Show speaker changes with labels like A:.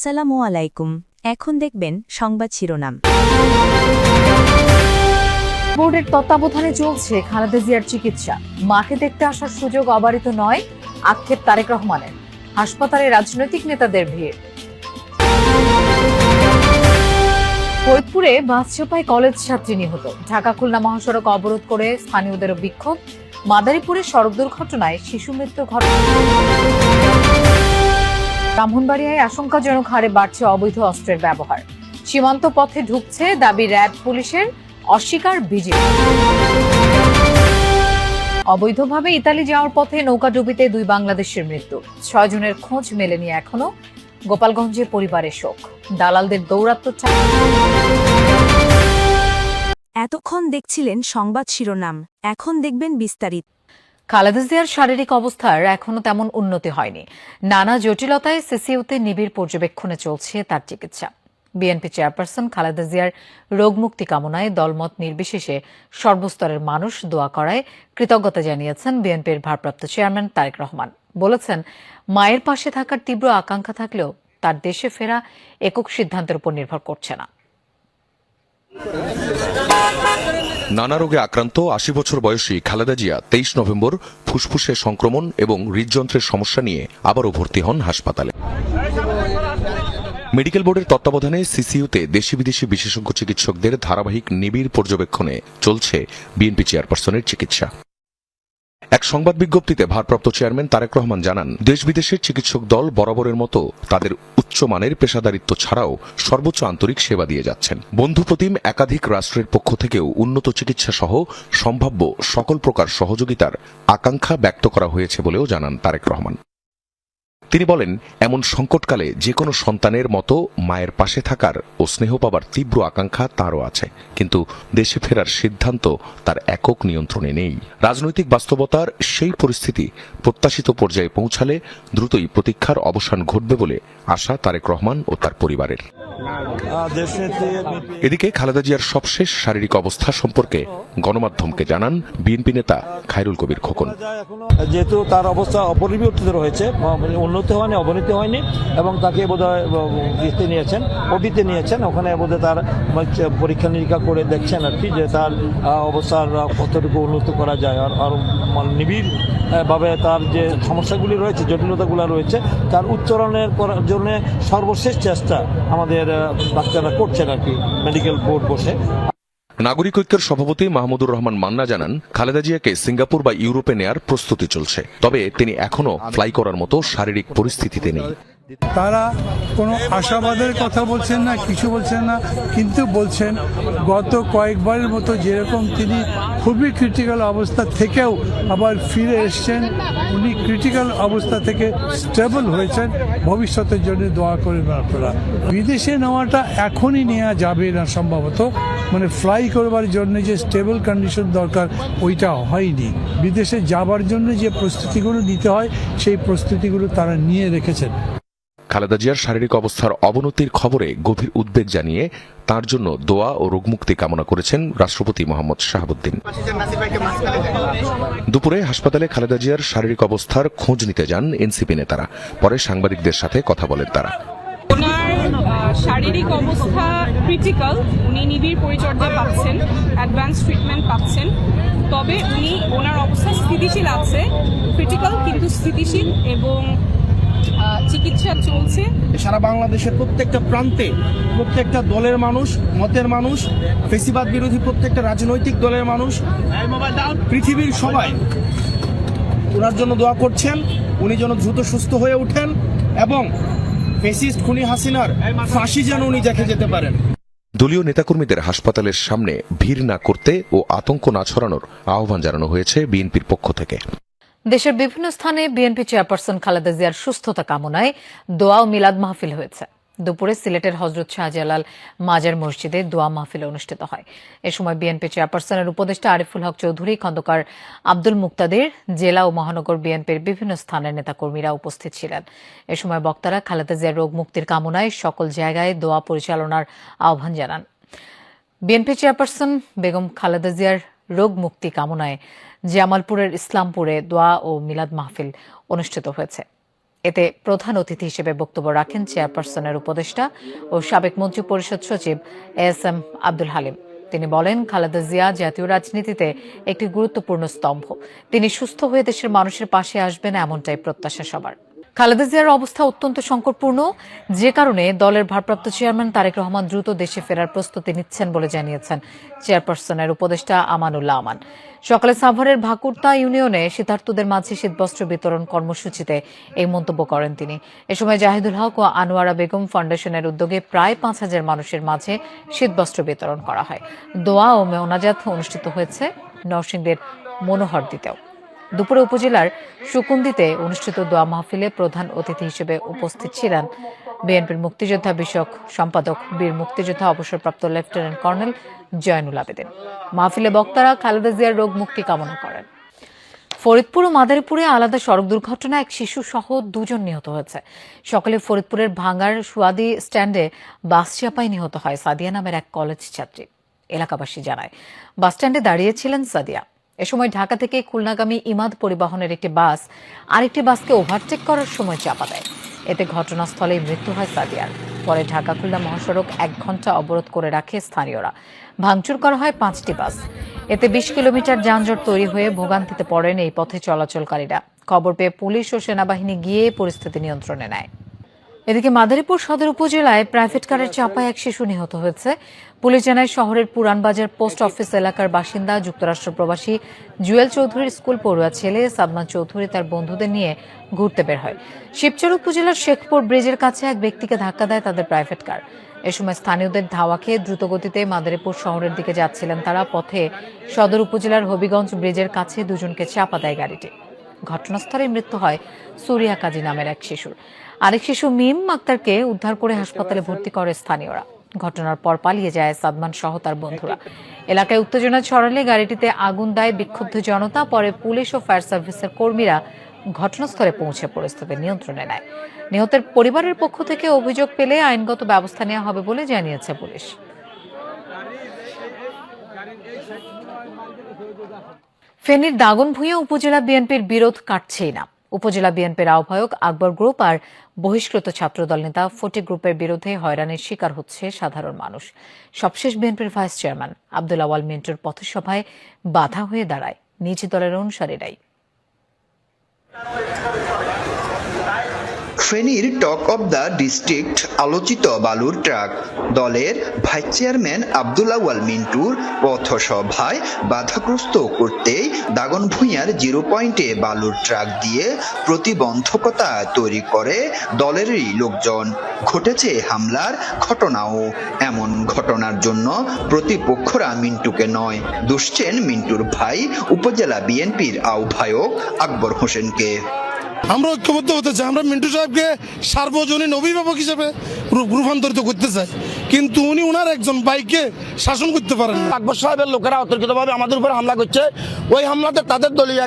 A: আসসালামু আলাইকুম। এখন দেখবেন সংবাদ শিরোনাম।
B: বোর্ডের তত্ত্বাবধানে চলছে খালেদা জিয়ার চিকিৎসা। মাকে দেখতে আসার সুযোগ অবারিত নয় আক্ষেপ তারেক রহমানের। হাসপাতালে রাজনৈতিক নেতাদের ভিড়। ফরিদপুরে বাস চাপায় কলেজ ছাত্রী নিহত। ঢাকা খুলনা মহাসড়ক অবরোধ করে স্থানীয়দেরও বিক্ষোভ। মাদারীপুরে সড়ক দুর্ঘটনায় শিশু মৃত্যুর ঘটনা। ব্রাহ্মণবাড়িয়ায় আশঙ্কাজনক হারে বাড়ছে অবৈধ অস্ত্রের ব্যবহার। সীমান্ত পথে ঢুকছে দাবি র্যাব পুলিশের অস্বীকার বিজেপি। অবৈধভাবে ইতালি যাওয়ার পথে নৌকাডুবিতে দুই বাংলাদেশের মৃত্যু। ছয় জনের খোঁজ মেলেনি এখনও। গোপালগঞ্জে পরিবারের শোক। দালালদের দৌরাত্ম
A: এতক্ষণ দেখছিলেন সংবাদ শিরোনাম। এখন দেখবেন বিস্তারিত।
B: খালেদা জিয়ার শারীরিক অবস্থার এখনও তেমন উন্নতি হয়নি। নানা জটিলতায় সিসিউতে নিবিড় পর্যবেক্ষণে চলছে তার চিকিৎসা। বিএনপি চেয়ারপারসন খালেদা জিয়ার রোগমুক্তি কামনায় দলমত নির্বিশেষে সর্বস্তরের মানুষ দোয়া করায় কৃতজ্ঞতা জানিয়েছেন বিএনপির ভারপ্রাপ্ত চেয়ারম্যান তারেক রহমান। বলেছেন, মায়ের পাশে থাকার তীব্র আকাঙ্ক্ষা থাকলেও তার দেশে ফেরা একক সিদ্ধান্তের উপর নির্ভর করছে না।
C: নানা রোগে আক্রান্ত আশি বছর বয়সী খালেদা জিয়া তেইশ নভেম্বর ফুসফুসে সংক্রমণ এবং হৃদযন্ত্রের সমস্যা নিয়ে আবারও ভর্তি হন হাসপাতালে। মেডিকেল বোর্ডের তত্ত্বাবধানে সিসিইউতে দেশি বিদেশি বিশেষজ্ঞ চিকিৎসকদের ধারাবাহিক নিবিড় পর্যবেক্ষণে চলছে বিএনপি চেয়ারপারসনের চিকিৎসা। এক সংবাদ বিজ্ঞপ্তিতে ভারপ্রাপ্ত চেয়ারম্যান তারেক রহমান জানান দেশ বিদেশের চিকিৎসক দল বরাবরের মতো তাদের উচ্চমানের পেশাদারিত্ব ছাড়াও সর্বোচ্চ আন্তরিক সেবা দিয়ে যাচ্ছেন। বন্ধু প্রতিম একাধিক রাষ্ট্রের পক্ষ থেকেও উন্নত চিকিৎসা সহ সম্ভাব্য সকল প্রকার সহযোগিতার আকাঙ্ক্ষা ব্যক্ত করা হয়েছে বলেও জানান তারেক রহমান। তিনি বলেন, এমন সংকটকালে যে কোনো সন্তানের মতো মায়ের পাশে থাকার ও স্নেহ পাবার তীব্র আকাঙ্ক্ষা তারও আছে। কিন্তু দেশে ফেরার সিদ্ধান্ত তার একক নিয়ন্ত্রণে নেই। রাজনৈতিক বাস্তবতার সেই পরিস্থিতি প্রত্যাশিত পর্যায়ে পৌঁছালে দ্রুতই প্রতীক্ষার অবসান ঘটবে বলে আশা তারেক রহমান ও তার পরিবারের। এদিকে খালেদা জিয়ার সবশেষ শারীরিক অবস্থা সম্পর্কে গণমাধ্যমকে জানান বিএনপি নেতা খায়রুল কবির খোকন।
D: যেহেতু তার অবস্থা অপরিবর্তিত রয়েছে উন্নতি হয়নি অবনতি হয়নি এবং তাকে বোধহয় ইতে নিয়েছেন ওটিতে নিয়েছেন ওখানে বোধহয় তার পরীক্ষা নিরীক্ষা করে দেখছেন আর কি যে তার অবস্থার কতটুকু উন্নত করা যায় আর আর মানে নিবিড় ভাবে তার যে সমস্যাগুলি রয়েছে, জটিলতাগুলো রয়েছে, তার উচ্চারণের করার জন্যে সর্বশেষ চেষ্টা আমাদের বাচ্চারা করছেন আর কি মেডিকেল বোর্ড বসে।
C: নাগরিক ঐক্যের সভাপতি মাহমুদুর রহমান মান্না জানান, খালেদা জিয়াকে সিঙ্গাপুর বা ইউরোপে নেয়ার প্রস্তুতি চলছে। তবে তিনি এখনও ফ্লাই করার মতো শারীরিক পরিস্থিতিতে নেই।
E: তারা কোনো আশাবাদের কথা বলছেন না, কিছু বলছেন না, কিন্তু বলছেন গত কয়েকবারের মতো যেরকম তিনি খুবই ক্রিটিক্যাল অবস্থা থেকেও আবার ফিরে এসছেন, উনি ক্রিটিক্যাল অবস্থা থেকে স্টেবল হয়েছেন। ভবিষ্যতের জন্য দোয়া করেন আপনারা। বিদেশে নেওয়াটা এখনই নেওয়া যাবে না সম্ভবত। মানে ফ্লাই করবার জন্য যে স্টেবল কন্ডিশন দরকার, ওইটা হয়নি। বিদেশে যাবার জন্য যে প্রস্তুতিগুলো নিতে হয়, সেই প্রস্তুতিগুলো তারা নিয়ে রেখেছেন।
C: খালেদা জিয়ার শারীরিক অবস্থার অবনতির খবরে গভীর উদ্বেগ জানিয়ে তার জন্য দোয়া ও রোগমুক্তি কামনা করেছেন রাষ্ট্রপতি মোহাম্মদ শাহাবুদ্দিন। দুপুরে হাসপাতালে খালেদা জিয়ার শারীরিক অবস্থার খোঁজ নিতে যান এনসিপি নেতারা। পরে সাংবাদিকদের সাথে কথা বলেন তারা।
F: শারীরিক অবস্থা ক্রিটিক্যাল উনি নিবিড় পরিচর্যা পাচ্ছেন অ্যাডভান্স ট্রিটমেন্ট পাচ্ছেন। তবে উনি ওনার অবস্থা স্থিতিশীল আছে ক্রিটিক্যাল কিন্তু স্থিতিশীল এবং চিকিৎসা চলছে।
G: সারা বাংলাদেশের প্রত্যেকটা প্রান্তে প্রত্যেকটা দলের মানুষ মতের মানুষ ফেসিবাদ বিরোধী প্রত্যেকটা রাজনৈতিক দলের মানুষ পৃথিবীর সবাই ওনার জন্য দোয়া করছেন উনি যেন দ্রুত সুস্থ হয়ে ওঠেন এবং ফেসিস্ট খুনি হাসিনার ফাঁসি যেন উনি দেখে যেতে পারেন।
C: দলীয় নেতাকর্মীদের হাসপাতালের সামনে ভিড় না করতে ও আতঙ্ক না ছড়ানোর আহ্বান জানানো হয়েছে বিএনপির পক্ষ থেকে।
B: দেশের বিভিন্ন স্থানে বিএনপি চেয়ারপারসন খালেদা জিয়ার সুস্থতা কামনায় দোয়া ও মিলাদ মাহফিল হয়েছে। দুপুরে সিলেটের হজরত শাহজালাল মাজার মসজিদে দোয়া মাহফিল অনুষ্ঠিত হয়। এ সময় বিএনপি চেয়ারপারসনের উপদেষ্টা আরিফুল হক চৌধুরী, খন্দকার আব্দুল মুক্তাদের, জেলা ও মহানগর বিএনপির বিভিন্ন স্থানের নেতাকর্মীরা উপস্থিত ছিলেন। এ সময় বক্তারা খালেদা জিয়ার রোগ মুক্তির কামনায় সকল জায়গায় দোয়া পরিচালনার আহ্বান জানান। বিএনপি চেয়ারপারসন বেগম খালেদা জিয়ার রোগ মুক্তি কামনায় জামালপুরের ইসলামপুরে দোয়া ও মিলাদ মাহফিল অনুষ্ঠিত হয়েছে। এতে প্রধান অতিথি হিসেবে বক্তব্য রাখেন চেয়ারপারসনের উপদেষ্টা ও সাবেক মন্ত্রী পরিষদ সচিব এস এম আব্দুল হালিম। তিনি বলেন, খালেদা জিয়া জাতীয় রাজনীতিতে একটি গুরুত্বপূর্ণ স্তম্ভ। তিনি সুস্থ হয়ে দেশের মানুষের পাশে আসবেন এমনটাই প্রত্যাশা সবার। খালেদা জিয়ার অবস্থা অত্যন্ত সংকটপূর্ণ। যে কারণে দলের ভারপ্রাপ্ত চেয়ারম্যান তারেক রহমান দ্রুত দেশে ফেরার প্রস্তুতি নিচ্ছেন বলে জানিয়েছেন চেয়ারপারসনের উপদেষ্টা আমানুল্লাহ আমান। সকালে সাভারের ভাকুরতা ইউনিয়নে শীতার্থদের মাঝে শীতবস্ত্র বিতরণ কর্মসূচিতে এই মন্তব্য করেন তিনি। এ সময় জাহিদুল হক ও আনোয়ারা বেগম ফাউন্ডেশনের উদ্যোগে প্রায় পাঁচ হাজার মানুষের মাঝে শীতবস্ত্র বিতরণ করা হয়। দোয়া ও মেওনাজাত অনুষ্ঠিত হয়েছে নরসিংদের মনোহর দিতেও দুপুরে উপজেলার সুকুন্দিতে অনুষ্ঠিত দোয়া মাহফিলে প্রধান অতিথি হিসেবে উপস্থিত ছিলেন বিএনপির মুক্তিযোদ্ধা বিষয়ক সম্পাদক, বীর মুক্তিযোদ্ধা অবসরপ্রাপ্ত লেফটেন্যান্ট কর্নেল জয়নুল আবেদিন। মাহফিলে বক্তারা খালেদা জিয়ার রোগ মুক্তি কামনা করেন। ফরিদপুর ও মাদারীপুরে আলাদা সড়ক দুর্ঘটনায় এক শিশু সহ দুজন নিহত হয়েছে। সকালে ফরিদপুরের ভাঙ্গার সুয়াদি স্ট্যান্ডে বাস চাপায় নিহত হয় সাদিয়া নামের এক কলেজ ছাত্রী, এলাকাবাসী জানায়। বাস স্ট্যান্ডে দাঁড়িয়েছিলেন সাদিয়া। এ সময় ঢাকা থেকে খুলনাগামী ইমাদ পরিবহনের একটি বাস আরেকটি বাসকে ওভারটেক করার সময় চাপা দেয়। এতে ঘটনাস্থলেই মৃত্যু হয় সাদিয়ার। পরে ঢাকা খুলনা মহাসড়ক এক ঘণ্টা অবরোধ করে রাখে স্থানীয়রা। ভাঙচুর করা হয় পাঁচটি বাস। এতে বিশ কিলোমিটার যানজট তৈরি হয়ে ভোগান্তিতে পড়েন এই পথে চলাচলকারীরা। খবর পেয়ে পুলিশ ও সেনাবাহিনী গিয়ে পরিস্থিতি নিয়ন্ত্রণে নেয়। এদিকে মাদারীপুর সদর উপজেলায় প্রাইভেট কারের চাপায় এক শিশু নিহত হয়েছে। পুলিশ জানায় শহরের পুরানবাজার পোস্ট অফিস এলাকার বাসিন্দা যুক্তরাষ্ট্র প্রবাসী জুয়েল চৌধুরীর স্কুল পড়ুয়া ছেলে সাদমান চৌধুরী তার বন্ধুদের নিয়ে ঘুরতে বের হয়। শিবচর উপজেলার শেখপুর ব্রিজের কাছে এক ব্যক্তিকে ধাক্কা দেয় তাদের প্রাইভেট কার এ সময় স্থানীয়দের ধাওয়া খেয়ে দ্রুতগতিতে মাদারীপুর শহরের দিকে যাচ্ছিলেন তারা। পথে সদর উপজেলার হবিগঞ্জ ব্রিজের কাছে দুজনকে চাপা দেয় গাড়িটি। ঘটনাস্থলে মৃত্যু হয় সুরিয়া কাজী নামের এক শিশুর। আরেক শিশু মিম আক্তারকে উদ্ধার করে হাসপাতালে ভর্তি করে স্থানীয়রা। ঘটনার পর পালিয়ে যায় সাদমান সহ তার বন্ধুরা। এলাকায় উত্তেজনা ছড়ালে গাড়িটিতে আগুন দেয় বিক্ষুব্ধ জনতা পরে পুলিশ ও ফায়ার সার্ভিসের কর্মীরা ঘটনাস্থলে পৌঁছে পরিস্থিতি নিয়ন্ত্রণে নেয়। নিহতের পরিবারের পক্ষ থেকে অভিযোগ পেলে আইনগত ব্যবস্থা নেওয়া হবে বলে জানিয়েছে পুলিশ। ফেনীর দাগনভূঞা উপজেলা বিএনপির বিরোধ কাটছেই না। উপজেলা বিএনপির আহ্বায়ক আকবর গ্রুপ আর বহিষ্কৃত ছাত্রদল নেতা ফটি গ্রুপের বিরুদ্ধে হয়রানির শিকার হচ্ছে সাধারণ মানুষ। সবশেষ বিএনপির ভাইস চেয়ারম্যান আব্দুল আওয়াল মিন্টুর পথসভায় বাধা হয়ে দাঁড়ায়। নিজ দলের অনুসারীরাই।
H: ফেনীর টক অব দ্য ডিস্ট্রিক্ট আলোচিত বালুর ট্রাক। দলের ভাইস চেয়ারম্যান আবদুল আওয়াল মিন্টুর পথসভায় বাধাগ্রস্ত করতেই দাগন ভূঁইয়ার জিরো পয়েন্টে বালুর ট্রাক দিয়ে প্রতিবন্ধকতা তৈরি করে দলেরই লোকজন। ঘটেছে হামলার ঘটনাও। এমন ঘটনার জন্য প্রতিপক্ষরা মিন্টুকে নয় দুষছেন মিন্টুর ভাই, উপজেলা বিএনপির আহ্বায়ক আকবর হোসেনকে।
I: আমরা ঐক্যবদ্ধ হতে চাই। আমরা মিন্টু সাহেবকে সার্বজনীন অভিভাবক হিসেবে রূপান্তরিত করতে চাই। কিন্তু উনি ওনার একজন বাইকে শাসন করতে পারেন
G: আকবর সাহেবের লোকেরা অতর্কিতভাবে আমাদের উপর হামলা করছে। ওই হামলাতে তাদের দলীয়